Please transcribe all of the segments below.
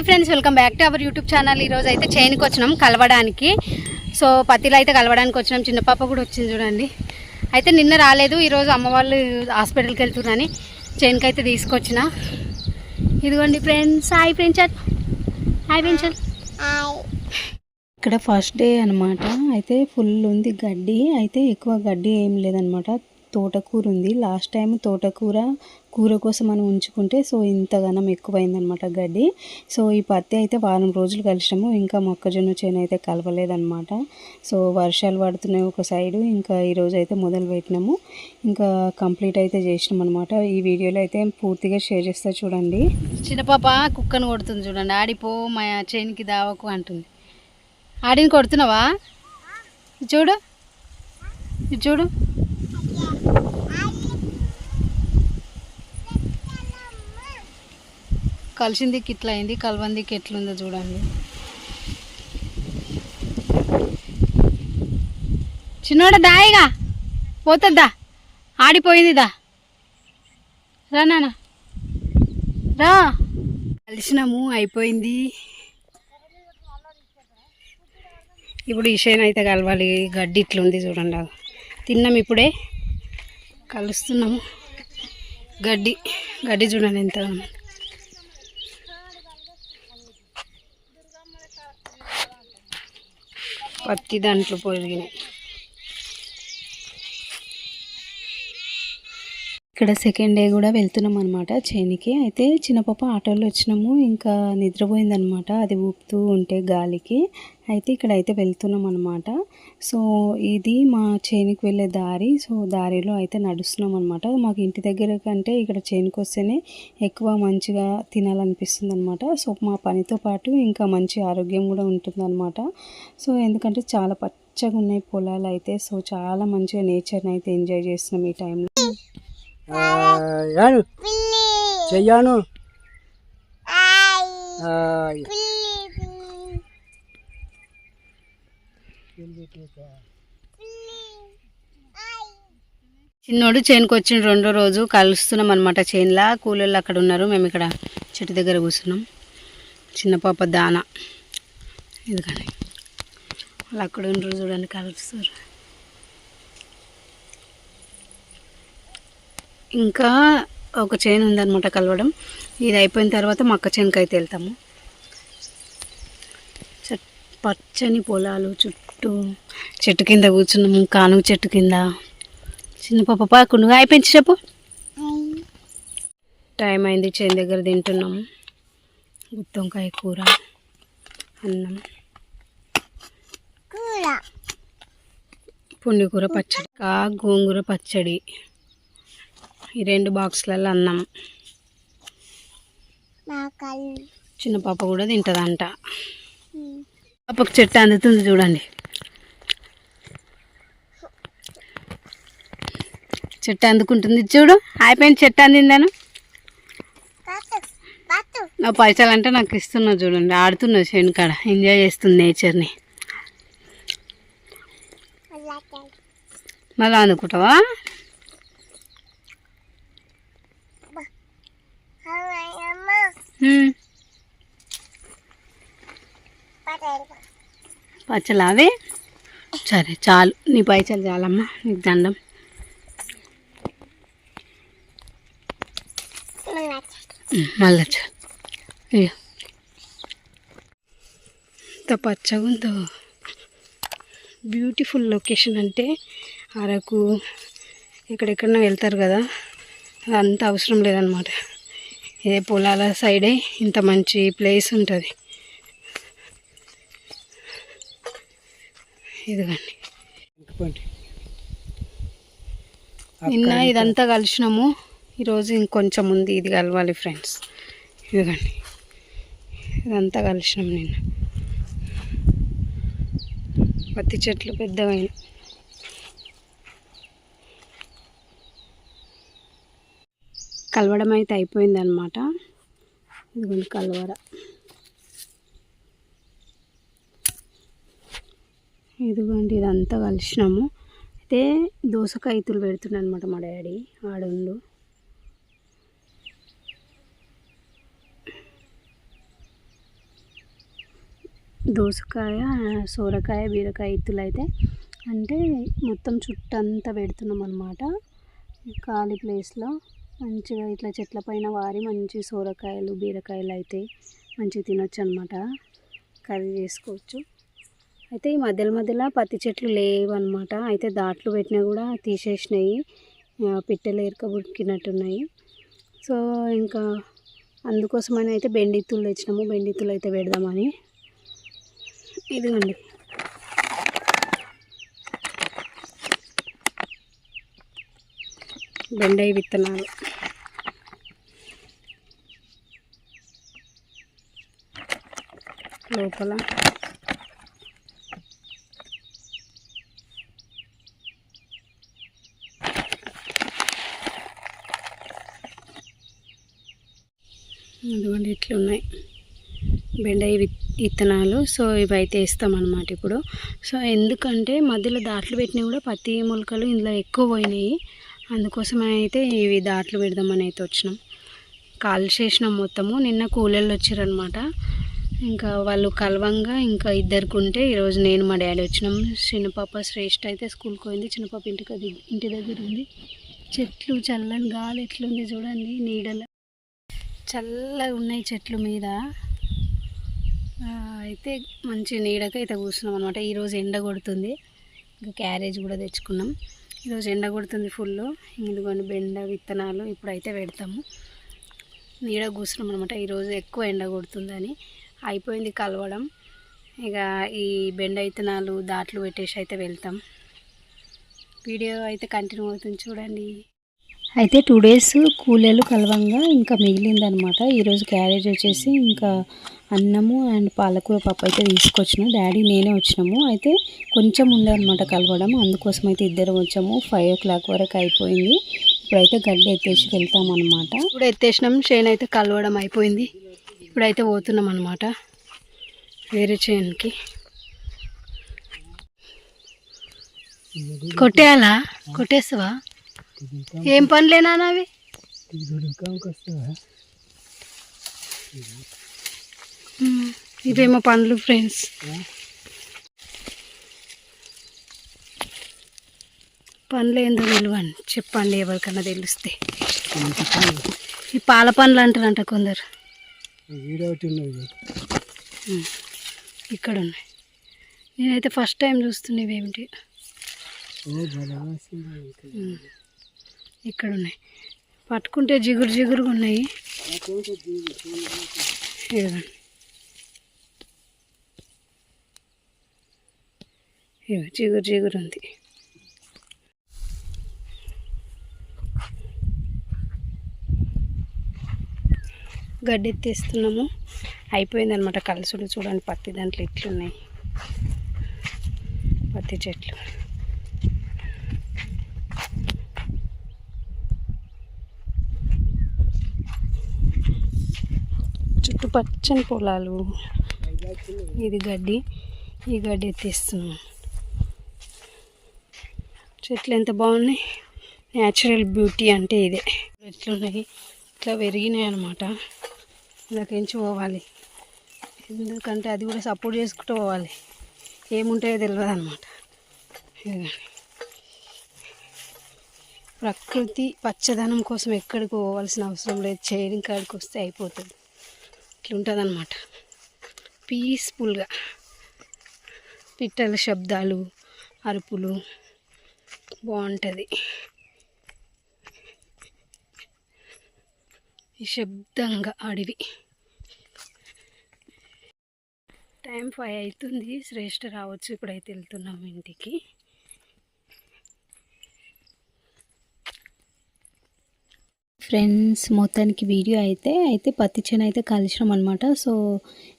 Hi friends welcome back to our YouTube channel. ఈరోజు అయితే చైన్కి వచ్చినాం కలవడానికి. సో పత్తిలో అయితే కలవడానికి వచ్చినాం. చిన్న పాప కూడా వచ్చింది చూడండి. అయితే నిన్న రాలేదు ఈరోజు అమ్మ వాళ్ళు హాస్పిటల్కి వెళ్తున్నారని చైన్కి అయితే తీసుకొచ్చిన. ఇదిగోండి friends hi friends hi friends ఇక్కడ ఫస్ట్ డే అనమాట అయితే ఫుల్ ఉంది గడ్డి. అయితే ఎక్కువ గడ్డి ఏం లేదనమాట తోటకూర ఉంది. లాస్ట్ టైం తోటకూర కూర కోసం మనం ఉంచుకుంటే సో ఇంతగానం ఎక్కువైందనమాట గడ్డి. సో ఈ పత్తి అయితే వారం రోజులు కలిసినాము. ఇంకా మొక్కజొన్న చేను అయితే కలవలేదనమాట సో వర్షాలు పడుతున్నాయి ఒక సైడు. ఇంకా ఈరోజు అయితే మొదలు పెట్టినాము. ఇంకా కంప్లీట్ అయితే చేసినాం అనమాట ఈ వీడియోలో అయితే పూర్తిగా షేర్ చేస్తా చూడండి. చిన్నపాప కుక్కను కొడుతుంది చూడండి. ఆడిపో మా చేనికి దావకు అంటుంది. ఆడిని కొడుతున్నావా? చూడు. చూడు. కలిసిందికి ఇట్లా అయింది కలవందికి ఎట్లుందో చూడండి. చిన్నోడ దాయిగా పోతుందా ఆడిపోయింది దా. రా నాన్న. రా. కలిసినాము అయిపోయింది. ఇప్పుడు ఈ అయితే కలవాలి గడ్డి ఇట్లుంది చూడండి అది. తిన్నాం ఇప్పుడే. కలుస్తున్నాము. గడ్డి గడ్డి చూడండి ఎంత పత్తి దాంట్లో పొదిగినాయి ఇక్కడ సెకండ్ డే కూడా వెళ్తున్నాం అనమాట చేనికి. అయితే చిన్న పాప ఆటోలో వచ్చినాము ఇంకా నిద్రపోయిందనమాట అది ఊపుతూ ఉంటే గాలికి. అయితే ఇక్కడ అయితే వెళ్తున్నాం అనమాట సో ఇది మా చేనికి వెళ్ళే దారి. సో దారిలో అయితే నడుస్తున్నాం అనమాట మాకు ఇంటి దగ్గర కంటే ఇక్కడ చేనికి వస్తేనే ఎక్కువ మంచిగా తినాలనిపిస్తుంది అనమాట సో మా పనితో పాటు ఇంకా మంచి ఆరోగ్యం కూడా ఉంటుందన్నమాట. సో ఎందుకంటే చాలా పచ్చగా ఉన్నాయి పొలాలు అయితే. సో చాలా మంచిగా నేచర్ని అయితే ఎంజాయ్ చేస్తున్నాం ఈ టైంలో ಯಾನು చెయ్యాను. చిన్నోడు చేనుకు వచ్చిన రెండో రోజు కలుస్తున్నాం అనమాట చేనులా. కూలోళ్ళు అక్కడ ఉన్నారు. మేము ఇక్కడ చెట్టు దగ్గర కూర్చున్నాం. చిన్న పాప దాన. ఎందుకని? వాళ్ళు అక్కడ ఉండరు చూడండి కలుస్తారు ఇంకా ఒక చైన్ ఉందన్నమాట కలవడం. ఇది అయిపోయిన తర్వాత మక్క చేనుకి అయితే వెళ్తాము పచ్చని పొలాలు చుట్టూ చెట్టు కింద కూర్చున్నాము. కానుగ చెట్టు కింద. చిన్న పాప పాకుండు అయిపోయింది చెప్పు. టైం అయింది చేను దగ్గర తింటున్నాము గుత్తొంకాయ కూర అన్నం. పుండికూర పచ్చడి. కా గోంగూర పచ్చడి. ఈ రెండు బాక్సులలో అన్నం. చిన్న పాప కూడా తింటుందంట. పాపకు చెట్టు అందుతుంది చూడండి. చెట్టు అందుకుంటుంది. చూడు అయిపోయింది చెట్టు అందిందాను. నా పైసలు అంటే నాకు ఇస్తున్నా చూడండి. ఆడుతున్నా చేను కాడ. ఎంజాయ్ చేస్తుంది నేచర్ని మళ్ళీ అందుకుంటావా? పచ్చలు అవే సరే చాలు. నీ పైసలు చాలమ్మా నీకు దండం. మళ్ళీ మళ్ళా చాలు ఇయ్యో. ఎంత పచ్చగా ఉందో. బ్యూటిఫుల్ లొకేషన్ అంటే అరకు ఎక్కడెక్కడన్నా వెళ్తారు కదా. అదంతా అవసరం లేదనమాట. ఏ పొలాల సైడే ఇంత మంచి ప్లేస్ ఉంటుంది. ఇదిగండి. నిన్న ఇదంతా కలిసినాము. ఈరోజు ఇంకొంచెం ఉంది ఇది కలవాలి ఫ్రెండ్స్. ఇదిగండి. ఇదంతా కలిసినాం నిన్న. పత్తి చెట్లు పెద్దగా కలవడం అయితే అయిపోయిందనమాట ఇదిగోండి కలవర. ఇదిగోండి ఇదంతా కలిసినాము. అయితే దోసకాయ ఇతులు పెడుతున్నాను అనమాట మా డాడీ ఆడుండు. దోసకాయ సోరకాయ బీరకాయ ఇత్తులు అయితే అంటే మొత్తం చుట్టంతా పెడుతున్నాం అనమాట ఖాళీ ప్లేస్లో. మంచిగా ఇట్లా చెట్ల పైన వారి మంచి సోరకాయలు బీరకాయలు అయితే మంచిగా తినొచ్చు అనమాట కర్రీ చేసుకోవచ్చు. అయితే ఈ మధ్యలో మధ్యలో పత్తి చెట్లు లేవన్నమాట అయితే దాట్లు పెట్టినా కూడా తీసేసినాయి. పిట్టలు ఎరకబుక్కినట్టున్నాయి సో ఇంకా అందుకోసమని అయితే బెండిత్తులు తెచ్చినాము. బెండిత్తులు అయితే పెడదామని. ఇదిగోండి. బెండయి విత్తనాలు. లోపల. ఇదిగోండి ఇట్లున్నాయి బెండాయి విత్ విత్తనాలు. సో ఇవి అయితే వేస్తామన్నమాట ఇప్పుడు. సో ఎందుకంటే మధ్యలో దాట్లు పెట్టినా కూడా పత్తి మొలకలు ఇందులో ఎక్కువ పోయినాయి. అందుకోసం అయితే ఇవి దాట్లు పెడదామని అయితే వచ్చినాం. కాల్ చేసినాం మొత్తము. నిన్న కూలీలు వచ్చారనమాట ఇంకా వాళ్ళు కలవంగా ఇంకా ఇద్దరికి ఉంటే ఈరోజు నేను మా డాడీ వచ్చినాం. చిన్నపాప శ్రేష్ఠ అయితే స్కూల్కి పోయింది. చిన్నపాప ఇంటికి ఇంటి దగ్గర ఉంది. చెట్లు చల్లని గాలి ఎట్లుంది చూడండి నీడల చల్లగా ఉన్నాయి చెట్లు మీద. అయితే మంచి నీడకి అయితే కూర్చున్నాం అనమాట ఈరోజు ఎండ కొడుతుంది. ఇంకా క్యారేజ్ కూడా తెచ్చుకున్నాం. ఈరోజు ఎండ కొడుతుంది ఫుల్. ఇదిగోండి బెండ విత్తనాలు ఇప్పుడైతే పెడతాము. నీడ కూర్చున్నాం అనమాట ఈరోజు ఎక్కువ ఎండ కొడుతుందని. అయిపోయింది కలవడం. ఇక ఈ బెండ దాట్లు పెట్టేసి అయితే వెళ్తాం. వీడియో అయితే కంటిన్యూ అవుతుంది చూడండి. అయితే టూ డేస్ కూలీలు కలవంగా ఇంకా మిగిలిందనమాట. ఈరోజు క్యారేజ్ వచ్చేసి ఇంకా అన్నము అండ్ పాలకూర పప్పు అయితే తీసుకొచ్చిన. డాడీ నేనే వచ్చినాము. అయితే కొంచెం ఉండే అనమాట కలవడం. అందుకోసం అయితే ఇద్దరు వచ్చాము. ఫైవ్ ఓ క్లాక్ వరకు అయిపోయింది. ఇప్పుడైతే గడ్డి ఎత్తేసి వెళ్తాం అనమాట ఇప్పుడు ఎత్తేసినాం. చేను అయితే కలవడం అయిపోయింది. ఇప్పుడైతే పోతున్నాం అనమాట వేరే చేయడానికి కొట్టేయాలా? కొట్టేస్తావా? ఏం పనులేనా అవి? ఇవేమో పనులు ఫ్రెండ్స్. పనులు ఏందో తెలియని చెప్పండి ఎవరికన్నా తెలిస్తే. ఈ పాల పండ్లు అంటారంట కొందరు. ఉన్నది. ఇక్కడ ఉన్నాయి నేనైతే ఫస్ట్ టైం చూస్తున్నా ఇవేమిటి ఓ భలే వాసన. మ్మ్. ఇక్కడ ఉన్నాయి పట్టుకుంటే జిగురు జిగురుగా ఉన్నాయి ఇదిగోండి ఇగో జిగురు జిగురు ఉంది గడ్డి ఎత్తేస్తున్నాము అయిపోయిందనమాట కలుసులు కలుసుడు చూడండి పత్తి దాంట్లో ఇట్లున్నాయి పత్తి చెట్లు. చుట్టూ పచ్చని పొలాలు. ఇది గడ్డి. ఈ గడ్డి ఎత్తేస్తున్నాం. చెట్లు ఎంత బాగున్నాయి? న్యాచురల్ బ్యూటీ అంటే ఇదే. ఎట్లున్నాయి? ఇట్లా పెరిగినాయి అనమాట ఇలా పోవాలి. ఎందుకంటే అది కూడా సపోర్ట్ చేసుకుంటూ పోవాలి. ఏముంటాయో తెలియదు అనమాట ప్రకృతి పచ్చదనం కోసం ఎక్కడికి పోవాల్సిన అవసరం లేదు. చేయడం కాడికి వస్తే అయిపోతుంది. ఇట్లుంటుంది అనమాట పీస్ఫుల్గా పిట్టల శబ్దాలు అరుపులు బాగుంటుంది. నిశ్శబ్దంగా అడవి టైం ఫైవ్ అవుతుంది. శ్రేష్ఠ రావచ్చు. ఇప్పుడైతే వెళ్తున్నాం ఇంటికి. ఫ్రెండ్స్ మొత్తానికి వీడియో అయితే అయితే పత్తి చేను అయితే కలిసినాం అనమాట సో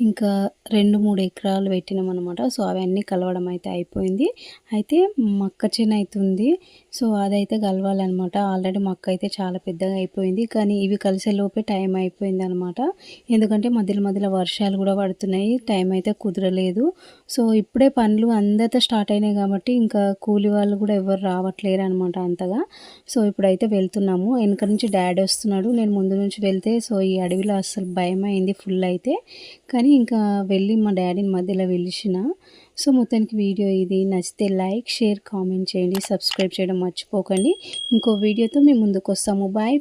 ఇంకా రెండు మూడు ఎకరాలు పెట్టినాం అనమాట సో అవన్నీ కలవడం అయితే అయిపోయింది. అయితే మక్క చేను అయితే ఉంది. సో అదైతే కలవాలన్నమాట. ఆల్రెడీ మక్క అయితే చాలా పెద్దగా అయిపోయింది. కానీ ఇవి కలిసే లోపే టైం అయిపోయింది అనమాట ఎందుకంటే మధ్యలో మధ్యలో వర్షాలు కూడా పడుతున్నాయి. టైం అయితే కుదరలేదు. సో ఇప్పుడే పనులు అందరితో స్టార్ట్ అయినాయి కాబట్టి ఇంకా కూలి వాళ్ళు కూడా ఎవరు రావట్లేరు అనమాట అంతగా. సో ఇప్పుడైతే వెళ్తున్నాము. వెనక నుంచి డాడీ వస్తున్నాడు. నేను ముందు నుంచి వెళ్తే సో ఈ అడవిలో అస్సలు భయం అయింది ఫుల్ అయితే. కానీ అని ఇంకా వెళ్ళి మా డాడీని మధ్యలో పిలిచిన. సో మొత్తానికి వీడియో ఇది. నచ్చితే లైక్ షేర్ కామెంట్ చేయండి. సబ్స్క్రైబ్ చేయడం మర్చిపోకండి. ఇంకో వీడియోతో మేము ముందుకు వస్తాము బాయ్